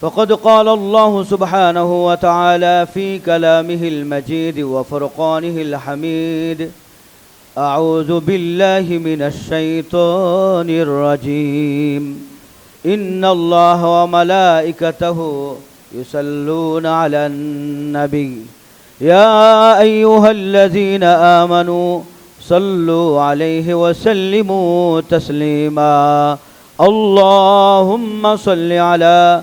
فقد قال الله سبحانه وتعالى في كلامه المجيد وفرقانه الحميد. أعوذ بالله من الشيطان الرجيم. إن الله وملائكته يصلون على النبي. يا أيها الذين آمنوا صلوا عليه وسلموا تسليما. اللهم صل على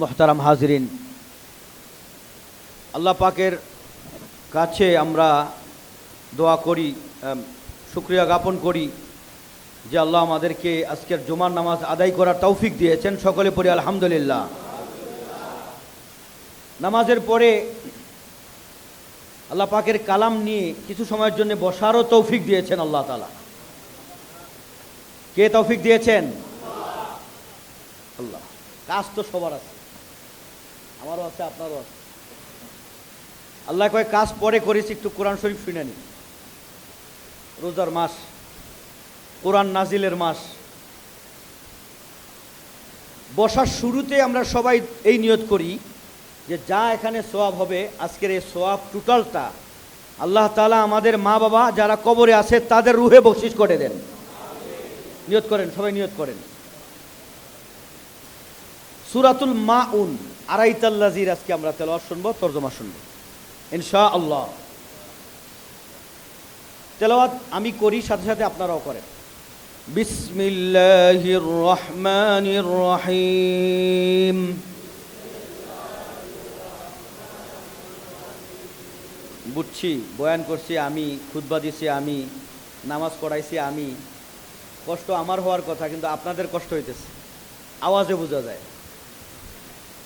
মোহতারাম হাজরিন। আল্লাহ পাকের কাছে আমরা দোয়া করি শুক্রিয়া জ্ঞাপন করি যে আল্লাহ আমাদেরকে আজকের জুমার নামাজ আদায় করার তৌফিক দিয়েছেন। সকলে পড়ি আলহামদুলিল্লাহ। নামাজের পরে আল্লাহ পাকের কালাম নিয়ে কিছু সময়ের জন্য বসারও তৌফিক দিয়েছেন আল্লাহ তালা কে তৌফিক দিয়েছেন? আল্লাহ। কাজ তো সবার আছে। আমারও আছে, আপনারও আছে। আল্লাহ কয়, কাজ পরে করেছি একটু কোরআন শরীফ শুনে নি। রোজার মাস, কোরআন নাজিলের মাস। বসার শুরুতে আমরা সবাই এই নিয়ত করি যে যা এখানে সোয়াব হবে, আজকের এই সোয়াব টোটালটা আল্লাহ তালা আমাদের মা বাবা যারা কবরে আছে, তাদের রুহে বকশিস করে দেন। নিয়ত করেন, সবাই নিয়ত করেন। সুরাতুল মা উন আড়াইতাল্লাজির আজকে আমরা তেলাওয়াত শুনব, তর্জমা শুনব। ইনশা আল্লাহ তেলাওয়াত আমি করি, সাথে সাথে আপনারাও করেন। বিসমিল্লাহির রহমানির রহিম বুঝছি, বয়ান করছি আমি, খুতবা দিছি আমি, নামাজ পড়াইছি আমি। কষ্ট আমার হওয়ার কথা, কিন্তু আপনাদের কষ্ট হইতেছে। আওয়াজে বোঝা যায়।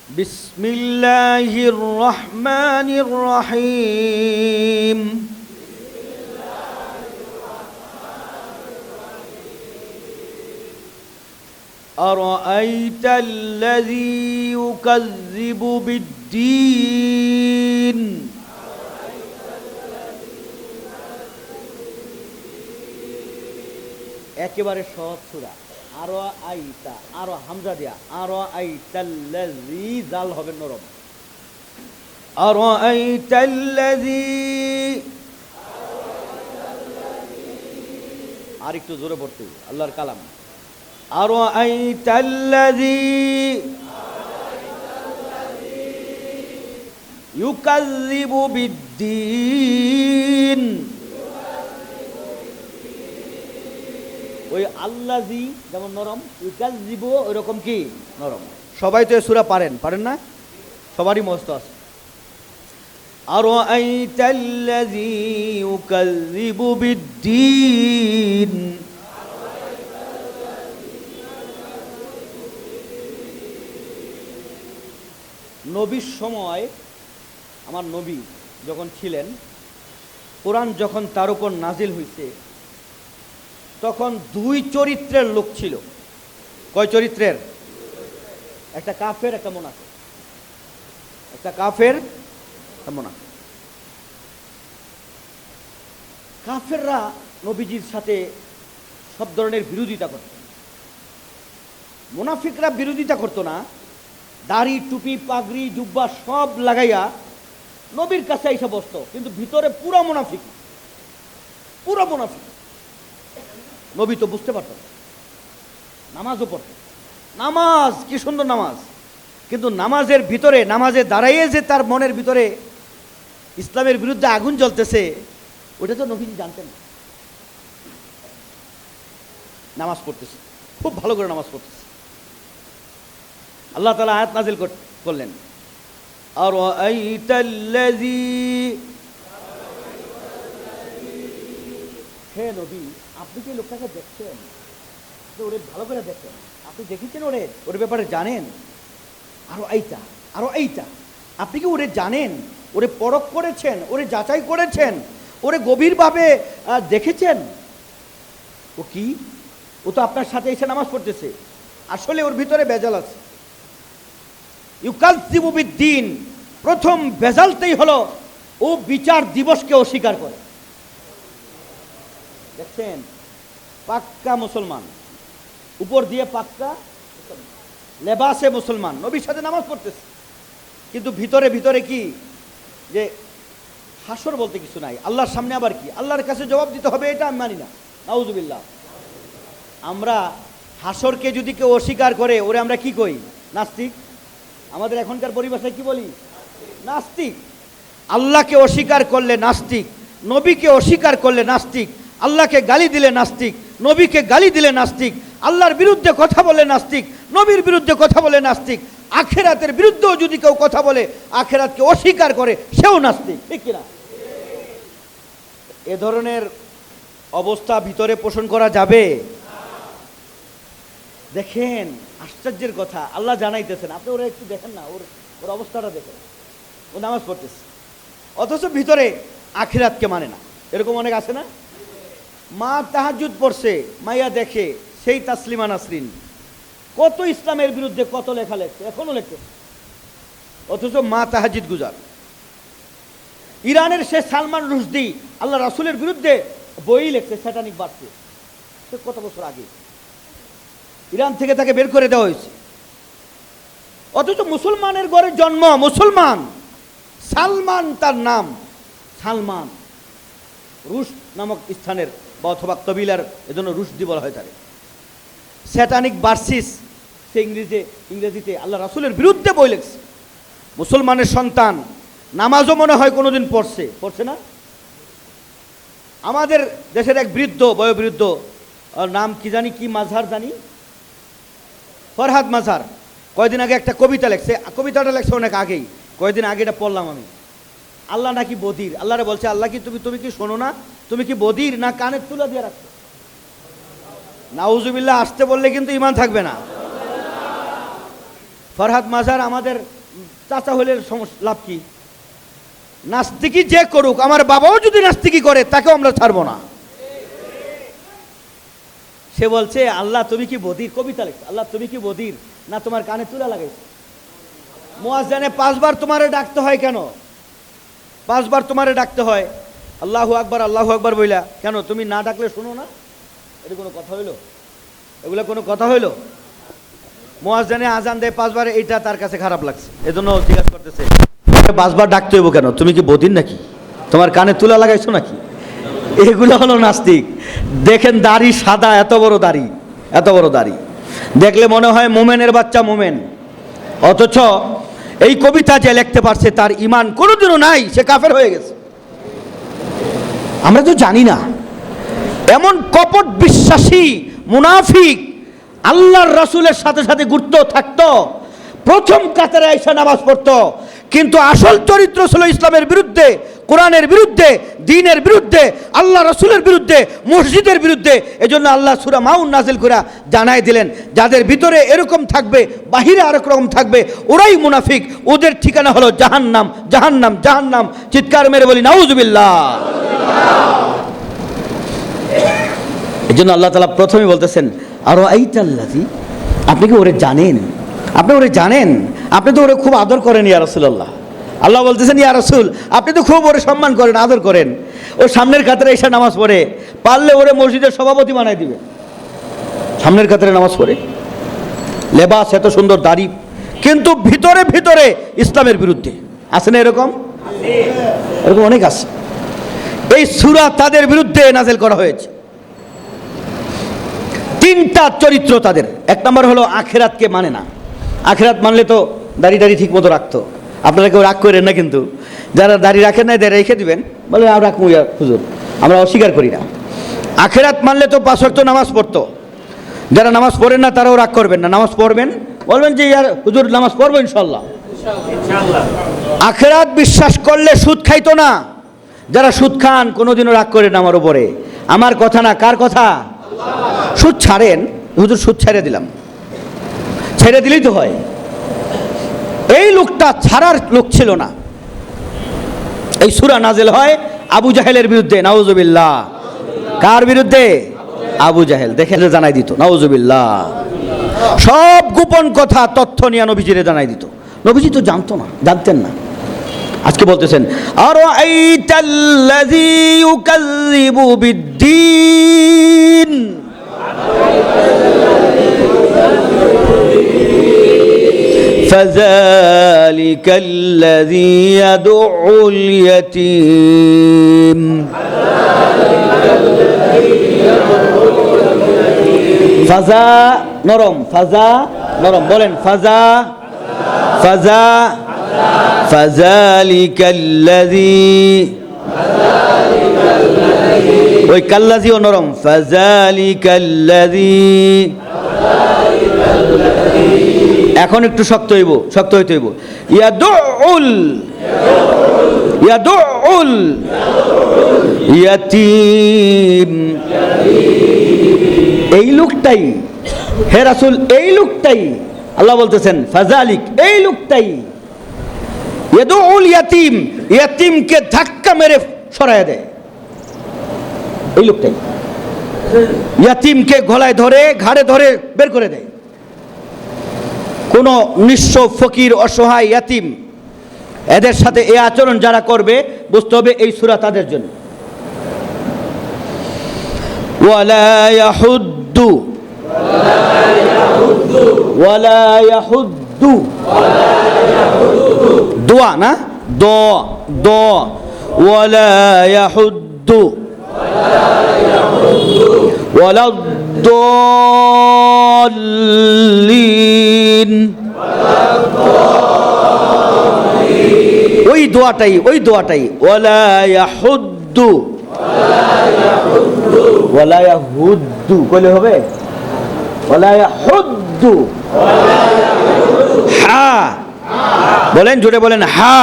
বিসমিল্লাহির রহমানির রহিম أرأيت الذي يكذب بالدين একেবারে সহজ সুরা আরও আইতা, আরও হামজা দিয়া, আরও আইতাল্লাযী জাল হবে নরম। আরও আইতাল্লাযী। আর একটু জোরে পড়তে, আল্লাহর কালাম। আরও আইতাল্লাযী। ইউকাযযিবু বিদ্দীন। ওই আল্লাজি যেমন নরম ইউকাজিব ওই রকম কি? নরম। সবাই তো সুরা পারেন পারেন না? সবারই মস্ত আছে। আরও আইতাল্লাজি ইউকাজিবু বিদ্দিন। নবীর সময় আমার নবী যখন ছিলেন, কোরআন যখন তার উপর নাজিল হইছে তখন দুই চরিত্রের লোক ছিল। কয় চরিত্রের? একটা কাফের, একটা মোনাফের একটা কাফের, একটা মোনাফের কাফেররা নবীজির সাথে সব ধরনের বিরোধিতা করত। মোনাফিকরা বিরোধিতা করতো না। দাড়ি, টুপি, পাগড়ি, জুব্বা সব লাগাইয়া নবীর কাছে এসে বসতো। কিন্তু ভিতরে পুরো মোনাফিক। পুরো মোনাফিক। নবী তো বুঝতে পারত নামাজও পড়ত। নামাজ, কি সুন্দর নামাজ। কিন্তু নামাজের ভিতরে, নামাজে দাঁড়াইয়ে যে তার মনের ভিতরে ইসলামের বিরুদ্ধে আগুন জ্বলতেছে ওটা তো নবীজি জানতেন। নামাজ পড়তেছে। খুব ভালো করে নামাজ পড়তেছে। আল্লাহ তালা আয়াত নাজিল করলেন। আর হে নবী আপনি এই লোকটাকে দেখছেন ওরে ভালো করে দেখছেন আপনি দেখেছেন ওরে? ওর ব্যাপারে জানেন? আরও এইটা আরও এইটা। আপনি কি ওরে জানেন? ওরে পরখ করেছেন? ওরে যাচাই করেছেন? ওরে গভীরভাবে দেখেছেন? ও কি? ও তো আপনার সাথে এসে নামাজ পড়তেছে। আসলে ওর ভিতরে বেজাল আছে। ইউকাল দিন প্রথম বেজালতেই হলো, ও বিচার দিবসকে অস্বীকার করে। দেখছেন? পাক্কা মুসলমান। উপর দিয়ে পাক্কা লেবাসে মুসলমান। নবীর সাথে নামাজ পড়তেছে। কিন্তু ভিতরে ভিতরে কি? যে হাসর বলতে কিছু নাই। আল্লাহর সামনে আবার কি? আল্লাহর কাছে জবাব দিতে হবে, এটা আমি মানি না। নাউজুবিল্লাহ। আমরা হাসরকে যদি কেউ অস্বীকার করে, ওরে আমরা কি কই? নাস্তিক? আমাদের এখনকার পরিভাষায় কি বলি? নাস্তিক। আল্লাহকে অস্বীকার করলে নাস্তিক, নবীকে অস্বীকার করলে নাস্তিক, আল্লাহকে গালি দিলে নাস্তিক নবীকে গালি দিলে নাস্তিক, আল্লাহর বিরুদ্ধে কথা বলে নাস্তিক, নবীর বিরুদ্ধে কথা বলে নাস্তিক, আখেরাতের বিরুদ্ধেও যদি কেউ কথা বলে, আখেরাতকে অস্বীকার করে, সেও নাস্তিক, ঠিক কিনা? এ ধরনের অবস্থা ভিতরে পোষণ করা যাবে? দেখেন, আশ্চর্যের কথা, আল্লাহ জানাইতেছেন, আপনি ওরা একটু দেখেন না, ওর ওর অবস্থাটা দেখেন, ও নামাজ পড়তেছে, অথচ ভিতরে আখিরাতকে মানে না, এরকম অনেক আছে না? মা তাহাজুদ পড়ছে, মাইয়া দেখে, সেই তাসলিমা নাসরিন। কত ইসলামের বিরুদ্ধে কত লেখা লেখছে, এখনও লেখছে অথচ মা তাহাজিদ গুজার। ইরানের সে সালমান রুশদি, আল্লাহ রাসুলের বিরুদ্ধে বই লেখছে স্যাটানিক বাড়ছে সে কত বছর আগে। ইরান থেকে তাকে বের করে দেওয়া হয়েছে। অথচ মুসলমানের ঘরে জন্ম, মুসলমান। সালমান তার নাম, সালমান। রুশ নামক স্থানের বা অথবা কবিলার এজন্য রুশদি বলা হয়ে থাকে। স্যাটানিক বার্সিস সে ইংরেজিতে ইংরেজিতে আল্লাহ রাসুলের বিরুদ্ধে বই লেখছে। মুসলমানের সন্তান, নামাজও মনে হয় কোনোদিন পড়ছে। পড়ছে না? আমাদের দেশের এক বৃদ্ধ, বয়োবৃদ্ধ নাম কি জানি, কি মাঝার জানি? ফরহাদ মাঝার কয়দিন আগে একটা কবিতা লেখছে। কবিতাটা লেখছে অনেক আগেই। কয়দিন আগে এটা পড়লাম আমি। আল্লাহ নাকি বদির? আল্লাহরে বলছে, আল্লাহ কি তুমি তুমি কি শোনো না? তুমি কি বদির না কানের তুলা দিয়ে রাখছো নাউজুবিল্লাহ, আসতে বললে কিন্তু ইমান থাকবে না। ফরহাদ মাজার আমাদের চাচা হলে সমস্যা লাভ কি? নাস্তিকি যে করুক, আমার বাবাও যদি নাস্তিকি করে, তাকেও আমরা ছাড়বো না। সে বলছে, আল্লাহ, তুমি কি বদির? কবিতা লেখছে, আল্লাহ, তুমি কি বদির? না তোমার কানে তুলা লাগাইছে? মোয়াজানে পাঁচবার তোমারে ডাকতে হয় কেন? পাঁচবার তোমারে ডাকতে হয়। আল্লাহু আকবার আল্লাহু আকবার বইলা, কেন, তুমি না ডাকলে শোনো না? এটা কোনো কথা হইল? এগুলো কোনো কথা হইল? মোয়াজানে আজান দেয় পাঁচবার, এইটা তার কাছে খারাপ লাগছে। এজন্য জিজ্ঞাসা করতেছে পাঁচবার ডাকতে হইব কেন? তুমি কি বদিন নাকি? তোমার কানে তুলা লাগাইছো নাকি? এগুলো হলো নাস্তিক। দেখেন দাড়ি সাদা, এত বড় দাড়ি, এত বড় দাড়ি। দেখলে মনে হয় মোমেনের বাচ্চা মোমেন। অথচ এই কবিতা যে লিখতে পারছে তার ইমান কোনোদিনও নাই, সে কাফের হয়ে গেছে। আমরা তো জানি না, এমন কপট বিশ্বাসী, মুনাফিক, আল্লাহর রাসূলের সাথে সাথে গুরুত্ব থাকতো, প্রথম কাতারে আইসা নামাজ পড়তো কিন্তু আসল চরিত্র ছিল ইসলামের বিরুদ্ধে, কোরআনের বিরুদ্ধে, দিনের বিরুদ্ধে, আল্লাহ রসুলের বিরুদ্ধে, মসজিদের বিরুদ্ধে। এজন্য আল্লাহ সুরা মাউন নাজিল করে জানাই দিলেন, যাদের ভিতরে এরকম থাকবে, বাহিরে আরেক রকম থাকবে, ওরাই মুনাফিক। ওদের ঠিকানা হলো জাহান্নাম জাহান্নাম জাহান্নাম। চিৎকার মেরে বলি, নাউজুবিল্লাহ। এই জন্য আল্লাহ তালা প্রথমে বলতেছেন আরও এইটাল্লাজি আপনি কি ওরে জানেন? আপনি ওরে জানেন? আপনি তো ওরে খুব আদর করেন ইয়া রসুল্লাহ আল্লাহ বলতেছেন, ইয়া রসুল, আপনি তো খুব ওরে সম্মান করেন, আদর করেন। ও সামনের কাতারে এসে নামাজ পড়ে। পারলে ওরে মসজিদের সভাপতি বানাই দিবে। সামনের কাতারে নামাজ পড়ে। লেবাস এত সুন্দর, দাড়ি। কিন্তু ভিতরে ভিতরে ইসলামের বিরুদ্ধে। আছে না এরকম? এরকম অনেক আছে। এই সুরা তাদের বিরুদ্ধে নাজেল করা হয়েছে। তিনটা চরিত্র তাদের। এক নম্বর হলো, আখেরাতকে মানে না। আখেরাত মানলে তো দাড়ি দাড়ি ঠিক মতো রাখতো। আপনারা কেউ রাগ করেন না কিন্তু। যারা দাড়ি রাখেন না এদের রেখে দিবেন। বলে আমরা রাখব ইয়া হুজুর আমরা অস্বীকার করি না। আখেরাত মানলে তো পাঁচ ওয়াক্ত নামাজ পড়তো। যারা নামাজ পড়েন না তারাও রাগ করবেন না। নামাজ পড়বেন বলবেন যে ইয়ার হুজুর নামাজ পড়ব ইনশাল্লাহ আখেরাত বিশ্বাস করলে সুদ খাইতো না। যারা সুদ খান কোনোদিনও রাগ করেন না আমার উপরে। আমার কথা না কার কথা? সুদ ছাড়েন। হুজুর সুদ ছেড়ে দিলাম। ছেড়ে দিলেই তো হয়। এই লোকটা ছাড়ার লোক ছিল না। এই সুরা নাজেল হয় আবু জাহেলের বিরুদ্ধে, নাউজুবিল্লাহ। কার বিরুদ্ধে? আবু জাহেল। দেখে জানাই দিত, নাউজুবিল্লাহ। সব গোপন কথা, তথ্য নিয়ে নবীজিরে জানাই দিত। নবীজি তো জানতো না, জানতেন না। আজকে বলতেছেন আর فذلك الذي يدعو اليتيم ফাজা নরম ফাজা নরম বলেন ফাজা ফাজা ফাজালিকাল্লাযী ওই কাল্লাজিও নরম ফাজালিকাল্লাযী এখন একটু শক্ত হইব, শক্ত হইতে হইব। ইয়াদুল ইয়াদুল ইয়াতিম। এই লোকটাই, হে রাসূল, এই লোকটাই, আল্লাহ বলতেছেন, ফাজালিক, এই লোকটাই। ইয়াদুল ইয়াতিম, ইয়াতিমকে ধাক্কা মেরে সরায় দেয়। এই লোকটাই। ইয়াতিমকে গলায় ধরে, ঘাড়ে ধরে বের করে দেয়। কোন নিঃস্ব ফকির অসহায় ইয়াতিম এদের সাথে এই আচরণ যারা করবে বুঝতে হবে এই সুরা তাদের জন্য ওয়ালা ইয়াহুদ্দু ওয়ালা ইয়াহুদ্দু দোয়া না দ দ ওয়ালা ইয়াহুদ্দু ولا الضالين ওই দোয়াটাই ওই দোয়াটাই ওয়ালা ইয়াহুদ্দু ওয়ালা ইয়াহুদ্দু কইলে হবে ওয়ালা ইয়াহুদ্দু হা বলেন জোরে বলেন হা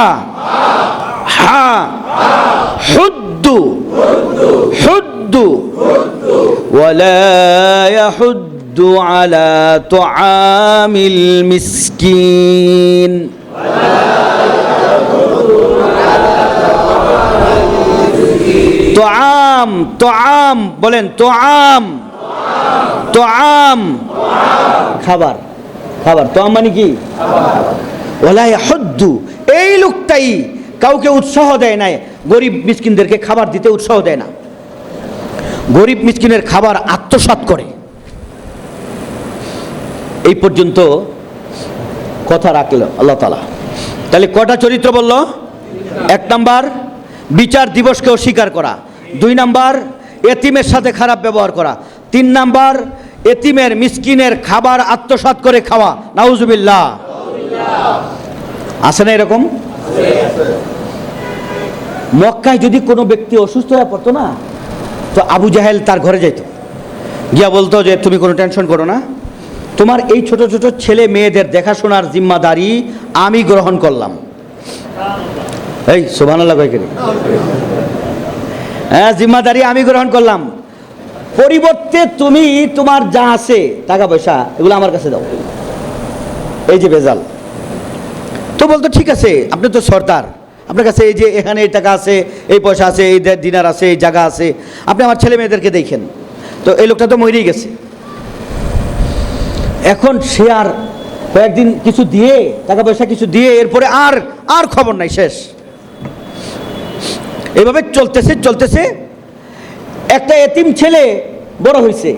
হা হুদ্দু হুদ্দু ولا يحد على طعام المسكين طعام طعام বলেন طعام طعام খাবার খাবার তো মানে কি ওলা ইয়াহুদ্দু এই লোকটাই কাউকে উৎসাহ দেয় না গরিব মিসকিনদেরকে খাবার দিতে উৎসাহ দেয় না গরিব মিসকিনের খাবার আত্মসাৎ করে এই পর্যন্ত কথা রাখল আল্লাহ তালা তাহলে কটা চরিত্র বলল? এক নাম্বার, বিচার দিবসকে অস্বীকার করা। দুই নাম্বার, এতিমের সাথে খারাপ ব্যবহার করা। তিন নাম্বার, এতিমের মিসকিনের খাবার আত্মসাৎ করে খাওয়া। নাউজুবিল্লাহ। আছে না এরকম? মক্কায় যদি কোনো ব্যক্তি অসুস্থ হয়ে পড়তো না, তো আবু জাহেল তার ঘরে যেত গিয়া বলতো যে, তুমি কোনো টেনশন করো না। তোমার এই ছোট ছোট ছেলে মেয়েদের দেখাশোনার জিম্মাদারি আমি গ্রহণ করলাম। এই সোভানাল্লাহ কয়েকের হ্যাঁ জিম্মাদারি আমি গ্রহণ করলাম। পরিবর্তে তুমি, তোমার যা আছে, টাকা পয়সা, এগুলো আমার কাছে দাও। এই যে বেজাল তো বলতো, ঠিক আছে, আপনি তো সর্দার। আপনার কাছে এই যে এখানে এই টাকা আছে, এই পয়সা আছে, এই দিনার আছে, এই জায়গা আছে। আপনি আমার ছেলে মেয়েদেরকে দেখেন। তো এই লোকটা তো মরেই গেছে। এখন সে আর কয়েকদিন কিছু দিয়ে, টাকা পয়সা কিছু দিয়ে, এরপরে আর আর খবর নাই, শেষ। এভাবে চলতেছে চলতেছে। একটা এতিম ছেলে বড় হয়েছে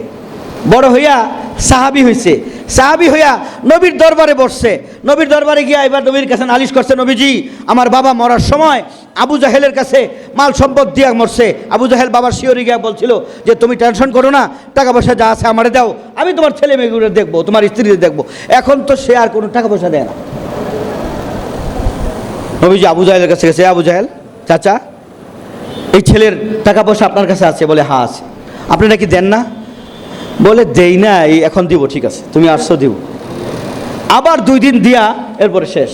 বড় হইয়া সাহাবি হয়েছে সাহাবি হইয়া নবীর দরবারে বসছে। নবীর দরবারে গিয়া এবার নবীর কাছে নালিশ করছে, নবীজি, আমার বাবা মরার সময় আবু জাহেলের কাছে মাল সম্পদ দিয়া মরছে। আবু জাহেল বাবার শিওরি গিয়া বলছিল যে, তুমি টেনশন করো না, টাকা পয়সা যা আছে আমারে দাও। আমি তোমার ছেলে মেয়েগুলো দেখব, তোমার স্ত্রীদের দেখব। এখন তো সে আর কোনো টাকা পয়সা দেয় না। নবীজি আবু জাহেলের কাছে গেছে আবু জাহেল, চাচা, এই ছেলের টাকা পয়সা আপনার কাছে আছে? বলে হ্যাঁ আছে। আপনি নাকি দেন না? বলে, দেই না এই এখন দিব, ঠিক আছে, তুমি আসছো, দিব। আবার দুই দিন দিয়া, এরপরে শেষ।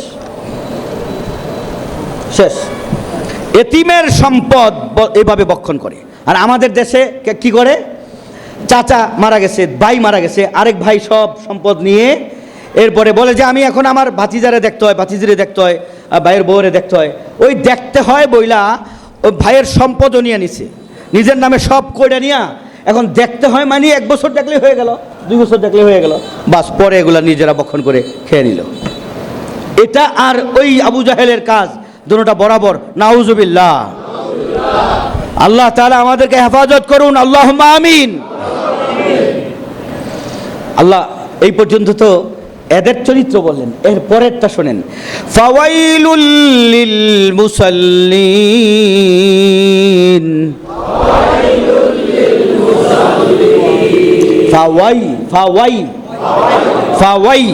শেষ। এতিমের সম্পদ এভাবে বক্ষণ করে। আর আমাদের দেশে কে- করে? চাচা মারা গেছে, ভাই মারা গেছে, আরেক ভাই সব সম্পদ নিয়ে এরপরে বলে যে, আমি এখন আমার ভাতিজারে দেখতে হয়, ভাতিজিরে দেখতে হয় ভাইয়ের বউরে দেখতে হয়। ওই দেখতে হয় বইলা ওই ভাইয়ের সম্পদও নিয়ে নিছে। নিজের নামে সব কইরা নিয়া এখন দেখতে হয় মানে এক বছর দেখলে হয়ে গেল, দুই বছর দেখলে হয়ে গেল। বাস পরে এগুলা নিজেরা বক্ষণ করে খেয়ে নিল। এটা আর ওই আবু জাহেলের কাজ, দুটোটা বরাবর, নাউজুবিল্লাহ। আল্লাহ তাআলা আমাদেরকে হেফাজত করুন আল্লাহ আমিন। আল্লাহ, এই পর্যন্ত তো এদের চরিত্র বললেন, এর পরেরটা শোনেন। ফাওয়াইলুল লিল মুসাল্লিন। ফাওয়াই ফাওয়াই ফাওয়াই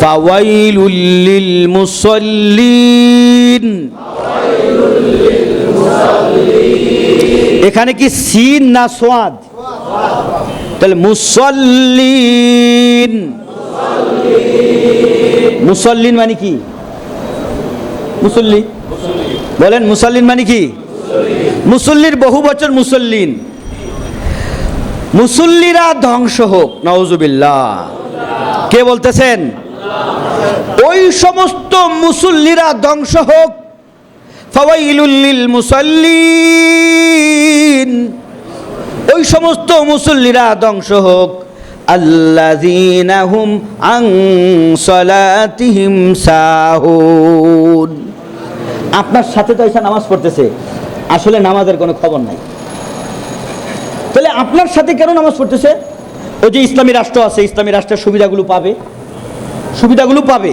ফাওয়াইলুল লিল মুসাল্লিন এখানে কি সিন না সোয়াদ? তাহলে মুসল্লিন। মুসল্লিন মানে কি? মুসল্লি। বলেন মুসল্লিন মানে কি? মুসল্লির বহু বচন মুসল্লিন। মুসল্লিরা ধ্বংস হোক নওজুবিল্লাহ কে বলতেছেন? ওই সমস্ত মুসল্লিরা ধ্বংস হোক। ফাওয়াইলুল মুসল্লিন। ওই সমস্ত মুসল্লিরা ধ্বংস হোক। আল্লাযীনা হুম আন সালাতিহিম সাহুন। আপনার সাথে তো এসে নামাজ পড়তেছে। আসলে নামাজের কোনো খবর নাই। তাহলে আপনার সাথে কেন নামাজ পড়তেছে? ওই যে ইসলামী রাষ্ট্র আছে, ইসলামী রাষ্ট্রের সুবিধাগুলো পাবে। সুবিধাগুলো পাবে।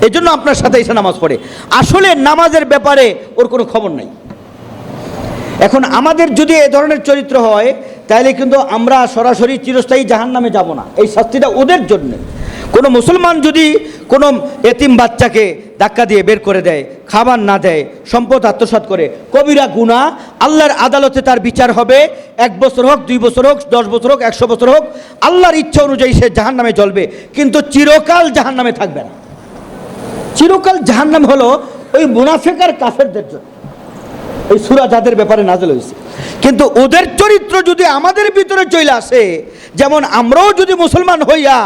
এই জন্য আপনার সাথে এসে নামাজ পড়ে। আসলে নামাজের ব্যাপারে ওর কোনো খবর নাই। এখন আমাদের যদি এ ধরনের চরিত্র হয়, তাহলে কিন্তু আমরা সরাসরি চিরস্থায়ী জাহান নামে যাব না। এই শাস্তিটা ওদের জন্য। কোনো মুসলমান যদি কোনো এতিম বাচ্চাকে ধাক্কা দিয়ে বের করে দেয়, খাবার না দেয়, সম্পদ আত্মসাৎ করে। কবিরা গুণা আল্লাহর আদালতে তার বিচার হবে। এক বছর হোক, দুই বছর হোক, দশ বছর হোক, একশো বছর হোক, আল্লাহর ইচ্ছা অনুযায়ী সে জাহান নামে জ্বলবে। কিন্তু চিরকাল জাহান নামে থাকবে না। চিরকাল জাহান নাম হলো ওই মুনাফেকার কাফেরদের জন্য। এই সুরা যাদের ব্যাপারে নাজেল হয়েছে। কিন্তু ওদের চরিত্র যদি আমাদের ভিতরে চলে আসে, যেমন আমরাও যদি মুসলমান হইয়া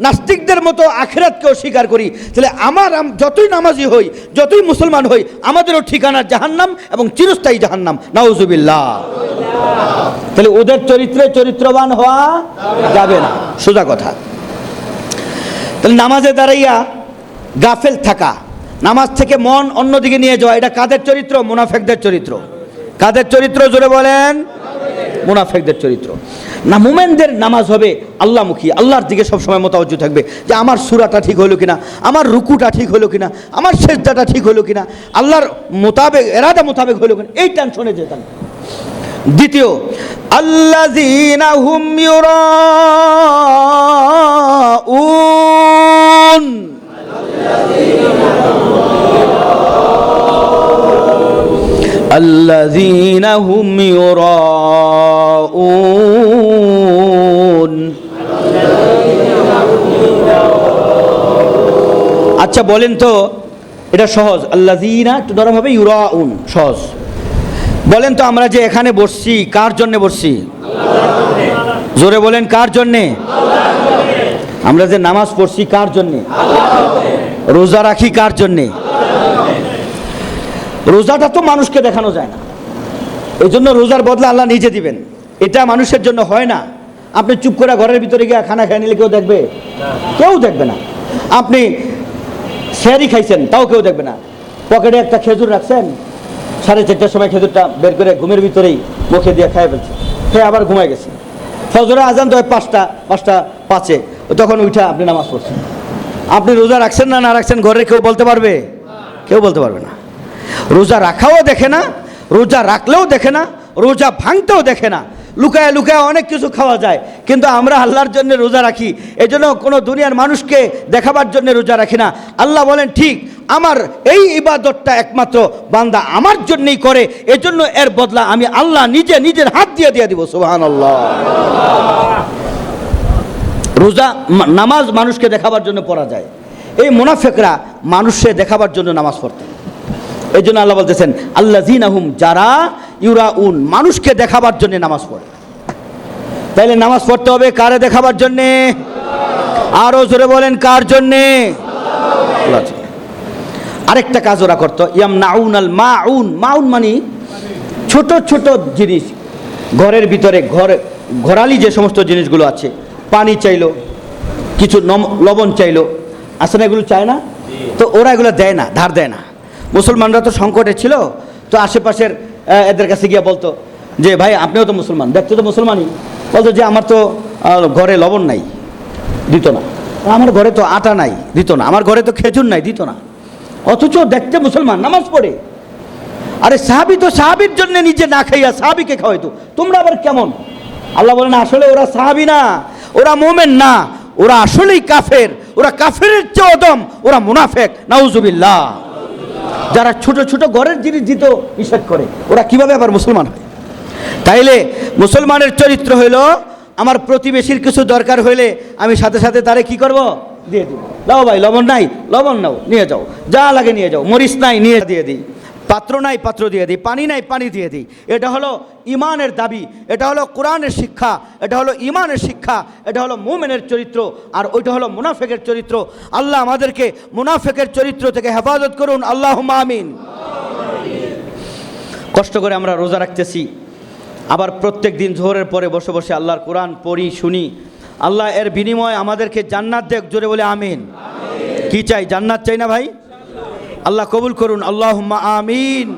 নাস্তিকদের মতো আখেরাতকে অস্বীকার করি। তাহলে আমার যতই নামাজি হই, যতই মুসলমান হই, আমাদেরও ঠিকানা জাহান্নাম এবং চিরস্থায়ী জাহান্নাম। নাউজুবিল্লাহ। তাহলে ওদের চরিত্রে চরিত্রবান হওয়া যাবে না। সোজা কথা। তাহলে নামাজে দাঁড়াইয়া গাফেল থাকা, নামাজ থেকে মন অন্যদিকে নিয়ে যাওয়া, এটা কাদের চরিত্র? মুনাফেকদের চরিত্র। কাদের চরিত্র? জোরে বলেন। মুনাফেকদের চরিত্র। না মুমেনদের নামাজ হবে আল্লাহমুখী, আল্লাহর দিকে সবসময় মোতাবজ্জ থাকবে। যে আমার সুরাটা ঠিক হলো কিনা, আমার রুকুটা ঠিক হলো কিনা, আমার সেজদাটা ঠিক হলো কিনা, আল্লাহর মোতাবেক, এরাদা মোতাবেক হলো কিনা, এই টেনশনে যেতাম দ্বিতীয়, আল্লাযীনা হুম ইউরাউন। الذين هم يراءون আচ্ছা বলেন তো এটা সহজ আল্লাযীনা একটু নরম হবে ইউরাউন সহজ বলেন তো আমরা যে এখানে বসছি কার জন্য বসছি জোরে বলেন কার জন্যে আমরা যে নামাজ পড়ছি কার জন্যে রোজা রাখি কার জন্যে রোজাটা তো মানুষকে দেখানো যায় না। এই জন্য রোজার বদলা আল্লাহ নিজে দিবেন। এটা মানুষের জন্য হয় না। আপনি চুপ করে ঘরের ভিতরে গিয়ে খানা খেয়ে নিলে কেউ দেখবে? কেউ দেখবে না। আপনি শেয়ারি খাইছেন, তাও কেউ দেখবে না। পকেটে একটা খেজুর রাখছেন, সাড়ে চারটার সময় খেজুরটা বের করে ঘুমের ভিতরেই মুখে দিয়ে খাই ফেলছে। খেয়ে আবার ঘুমায় গেছে। ফজরে আজান তো পাঁচটা পাঁচটা পাঁচে। তখন উঠা আপনি নামাজ পড়ছেন। আপনি রোজা রাখছেন না না রাখছেন ঘরে কেউ বলতে পারবে? কেউ বলতে পারবে না। রোজা রাখাও দেখে না, রোজা রাখলেও দেখে না, রোজা ভাঙতেও দেখে না। লুকায় লুকায় অনেক কিছু খাওয়া যায়, কিন্তু আমরা আল্লাহর জন্য রোজা রাখি। এই জন্য কোনো দুনিয়ার মানুষকে দেখাবার জন্য রোজা রাখি না। আল্লাহ বলেন, ঠিক, আমার এই ইবাদতটা একমাত্র বান্দা আমার জন্যই করে, এজন্য এর বদলা আমি আল্লাহ নিজে নিজের হাত দিয়ে দিয়ে দিব সুহান আল্লাহ রোজা নামাজ মানুষকে দেখাবার জন্য পড়া যায়। এই মুনাফেকরা মানুষকে দেখাবার জন্য নামাজ পড়তে এই জন্য আল্লাহ বলতেছেন আল্লাহ আহুম যারা ইউরা উন মানুষকে দেখাবার জন্য নামাজ পড়ে। তাইলে নামাজ পড়তে হবে কারে দেখাবার জন্যে? আরও জোরে বলেন কার জন্যে? আরেকটা কাজ ওরা করতো ইয়াম নাউন আল মাউন। মাউন মানে ছোট ছোট জিনিস ঘরের ভিতরে ঘর ঘরালি যে সমস্ত জিনিসগুলো আছে পানি চাইলো কিছু নম- লবণ চাইলো। আসলে এগুলো চায় না? তো ওরা এগুলো দেয় না ধার দেয় না। মুসলমানরা তো সংকটে ছিল, তো আশেপাশের এদের কাছে গিয়ে বলতো যে, ভাই, আপনিও তো মুসলমান, দেখতে তো মুসলমানই। বলতো যে, আমার তো ঘরে লবণ নাই, দিত না। আমার ঘরে তো আটা নাই, দিত না। আমার ঘরে তো খেজুর নাই, দিত না। অথচ দেখতে মুসলমান, নামাজ পড়ে। আরে, সাহাবি তো সাহাবির জন্য নিজে না খাইয়া সাহাবিকে খাওয়াইতো। তোমরা আবার কেমন? আল্লাহ বলেন, আসলে ওরা সাহাবি না, ওরা মোমেন না, ওরা আসলেই কাফের, ওরা কাফের চেয়ে অদম, ওরা মুনাফেক, নাউজুবিল্লাহ। যারা ছোট ছোট ঘরের জিনিস দিত নিষেধ করে। ওরা কীভাবে আবার মুসলমান হয়? তাইলে মুসলমানের চরিত্র হইল, আমার প্রতিবেশীর কিছু দরকার হইলে আমি সাথে সাথে তারে কি করব? দিয়ে দিব। লাও ভাই, লবণ নাই, লবণ নাও, নিয়ে যাও। যা লাগে নিয়ে যাও। মরিচ নাই, নিয়ে দিয়ে দিই। পাত্র নাই, পাত্র দিয়ে দিই, পানি নাই, পানি দিয়ে দিই। এটা হলো ইমানের দাবি, এটা হলো কোরআনের শিক্ষা, এটা হলো ইমানের শিক্ষা, এটা হলো মুমেনের চরিত্র, আর ওইটা হলো মুনাফেকের চরিত্র। আল্লাহ আমাদেরকে মুনাফেকের চরিত্র থেকে হেফাজত করুন আল্লাহ আমিন। কষ্ট করে আমরা রোজা রাখতেছি, আবার প্রত্যেক দিন জোহরের পরে বসে বসে আল্লাহর কোরআন পড়ি, শুনি। আল্লাহ এর বিনিময়ে আমাদেরকে জান্নাত দেখ, জোরে বলে আমিন। কি চাই, জান্নাত চাই না ভাই? আল্লাহ কবুল করুন আল্লাহ আমিন।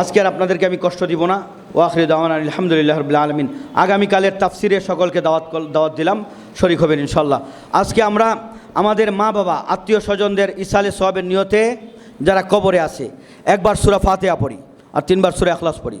আজকে আর আপনাদেরকে আমি কষ্ট দিব না। ওয়াখরি দাওয়ান আলহামদুলিল্লাহ রবিল আলমিন। আগামীকালের তাফসিরে সকলকে দাওয়াত দাওয়াত দিলাম, শরিক হবেন ইনশাল্লাহ আজকে আমরা আমাদের মা বাবা, আত্মীয় স্বজনদের ইসালে সবের নিয়তে যারা কবরে আছে, একবার সুরা ফাতেহা পড়ি আর তিনবার সুরা আখলাস পড়ি।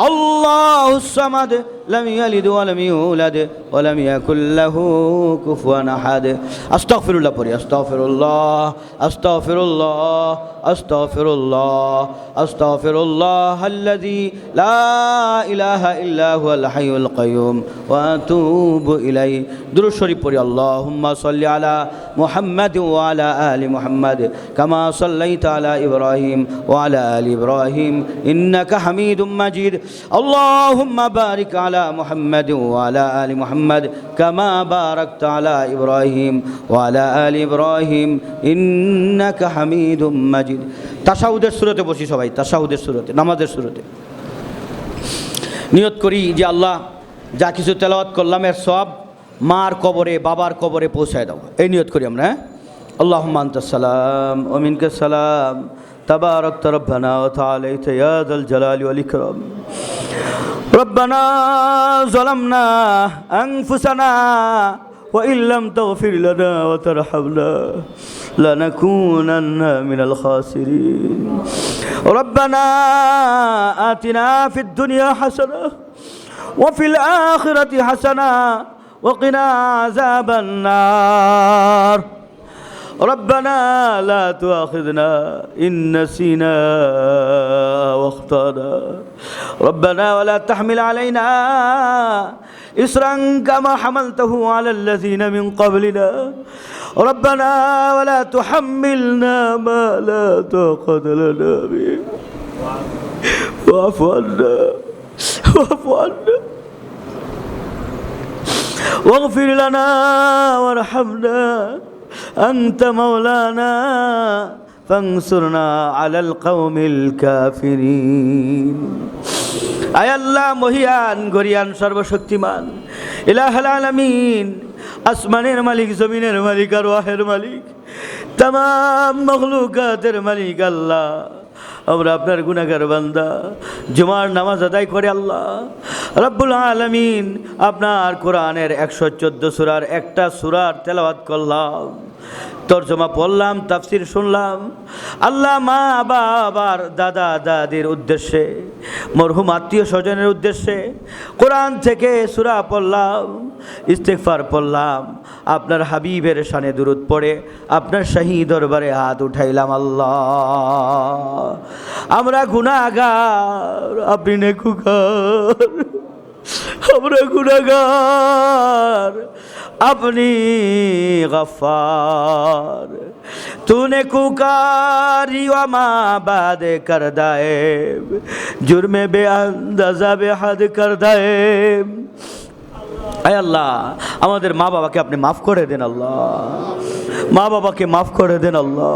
الله الصمد لم يلد ولم يولد ولم يكن له كفوا أحد. أستغفر الله بري أستغفر الله أستغفر الله أستغفر الله أستغفر الله الذي لا إله إلا هو الحي القيوم وأتوب إليه. درود شريف بري اللهم صل على محمد وعلى آل محمد كما صليت على إبراهيم وعلى آل إبراهيم إنك حميد مجيد. اللهم بارك على محمد وعلى آل محمد كما باركت على إبراهيم وعلى آل إبراهيم إنك حميد مجيد তাশাহুদের সুরতে বসি সবাই তাশাহুদের সুরতে নামাজের সুরতে নিয়ত করি যে আল্লাহ যা কিছু তেলাওয়াত করলাম এর সব মার কবরে বাবার কবরে পৌঁছায় দাও এই নিয়ত করি আমরা হ্যাঁ আল্লাহ সালাম ওমিনকে সালাম تبارك ربنا وتعاليت يا ذا الجلال والإكرام. ربنا ظلمنا أنفسنا وإن لم تغفر لنا وترحمنا لنكونن من الخاسرين. ربنا آتنا في الدنيا حسنة وفي الآخرة حسنة وقنا عذاب النار. ربنا لا تؤاخذنا إن نسينا واخطأنا. ربنا ولا تحمل علينا إسرا كما حملته على الذين من قبلنا. ربنا ولا تحملنا ما لا طاقة لنا به. واعف عنا. واعف عنا. واغفر لنا وارحمنا. أنت مولانا فانصرنا على القوم الكافرين আয় আল্লাহ মহিয়ান গরিয়ান সর্বশক্তিমান ইলাহাল আলামিন আসমানের মালিক জমিনের মালিক আর ওয়াহের মালিক তাম মখলুকাতের মালিক আল্লাহ আমরা আপনার গুণাগার বান্দা। জুমার নামাজ আদায় করে আল্লাহ। রব্বুল আলমিন আপনার কোরআনের একশো চোদ্দ সুরার একটা সুরার তেলাওয়াত করলাম। তর্জমা পড়লাম, তাফসির শুনলাম। আল্লাহ মা, বাবার দাদা, দাদির উদ্দেশ্যে, মরহুম আত্মীয় স্বজনের উদ্দেশ্যে কোরআন থেকে সুরা পড়লাম ইস্তেকফার পড়লাম। আপনার হাবিবের সানে দূরত পড়ে, আপনার শাহী দরবারে হাত উঠাইলাম আল্লাহ। আমরা গুণাগার আপনি নেকুকার। আমরা গুণাগার আপনি গফার तूने कुकारी वमा बाद कर दाएब जुर्म बे अंदाजा बेहद कर दाएब আয় আল্লাহ আমাদের মা বাবাকে আপনি মাফ করে দেন আল্লাহ মা বাবাকে মাফ করে দেন আল্লাহ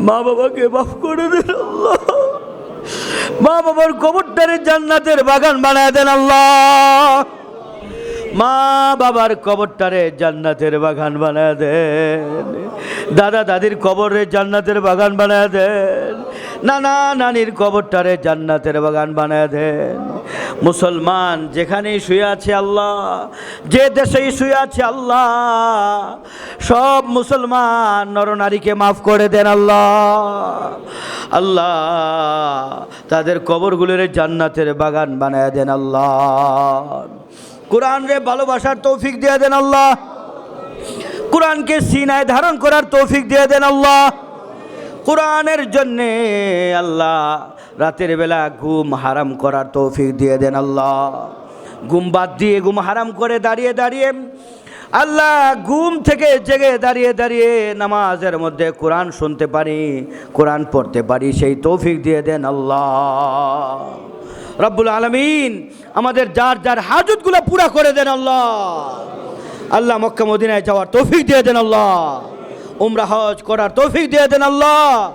মা বাবাকে মাফ করে দেন আল্লাহ মা বাবার কবরটারে জান্নাতের বাগান বানায় দেন আল্লাহ। মা বাবার কবরটারে জান্নাতের বাগান বানায় দেন। দাদা দাদির কবরে জান্নাতের বাগান বানায় দেন। নানা নানির কবরটারে জান্নাতের বাগান বানায় দেন। মুসলমান, যেখানেই শুয়ে আছে আল্লাহ, যে দেশেই শুয়ে আছে আল্লাহ, সব মুসলমান নরনারীকে মাফ করে দেন আল্লাহ। আল্লাহ তাদের কবরগুলোর জান্নাতের বাগান বানায় দেন আল্লাহ। কোরআন রে ভালোবাসার তৌফিক দিয়ে দেন আল্লাহ। কোরআনকে সিনায় ধারণ করার তৌফিক দিয়ে দেন আল্লাহ। কোরআনের জন্যে আল্লাহ রাতের বেলা ঘুম হারাম করার তৌফিক দিয়ে দেন আল্লাহ। ঘুম বাদ দিয়ে ঘুম হারাম করে দাঁড়িয়ে দাঁড়িয়ে আল্লাহ ঘুম থেকে জেগে দাঁড়িয়ে দাঁড়িয়ে নামাজের মধ্যে কোরআন শুনতে পারি, কোরআন পড়তে পারি, সেই তৌফিক দিয়ে দেন আল্লাহ। রব্বুল আলমিন আমাদের যার যার হাজতগুলো পুরা করে দেন আল্লাহ। আল্লাহ মক্কা মদিনায় যাওয়ার তৌফিক দিয়ে দেন আল্লাহ। উমরা হজ করার তৌফিক দিয়ে দেন আল্লাহ।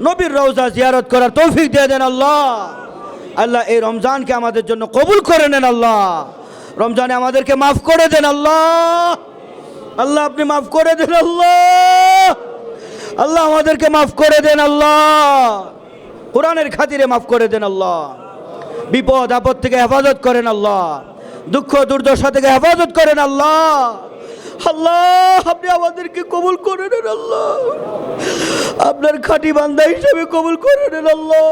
নবীর রওজা জিয়ারত করার তৌফিক দিয়ে দেন আল্লাহ। আল্লাহ এই রমজানকে আমাদের জন্য কবুল করে নেন আল্লাহ। রমজানে আমাদেরকে মাফ করে দেন আল্লাহ। আল্লাহ আপনি মাফ করে দেন আল্লাহ। আল্লাহ আমাদেরকে মাফ করে দেন আল্লাহ। কোরআনের খাতিরে মাফ করে দেন আল্লাহ। বিপদ আপদ থেকে হেফাজত করেন আল্লাহ। দুঃখ দুর্দশা থেকে হেফাজত করেন আল্লাহ। আল্লাহ আপনি আমাদেরকে কবুল করে নেন আল্লাহ আপনার খাঁটি বান্দা হিসেবে কবুল করে নেন আল্লাহ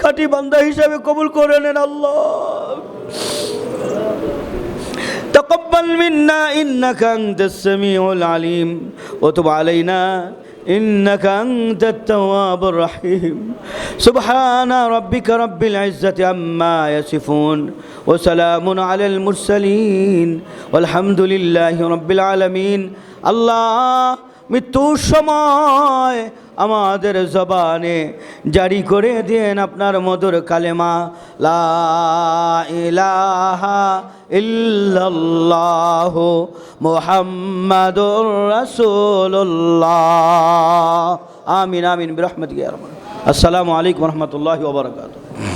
খাঁটি বান্দা হিসেবে কবুল করে নেন আল্লাহ تقبل منا إنك أنت السميع العليم وتب علينا إنك أنت التواب الرحيم سبحان ربك رب العزة عما يصفون وسلام على المرسلين والحمد لله رب العالمين الله মৃত্যুর সময় আমাদের জবানে জারি করে দেন আপনার মধুর কালেমা লা ইলাহা ইল্লাল্লাহ মুহাম্মাদুর রাসূলুল্লাহ আমিন আমিন বিরহমাতিকা ইয়া রাব্বাল আসসালামু আলাইকুম ওয়া রাহমাতুল্লাহি ওয়া বারাকাতুহু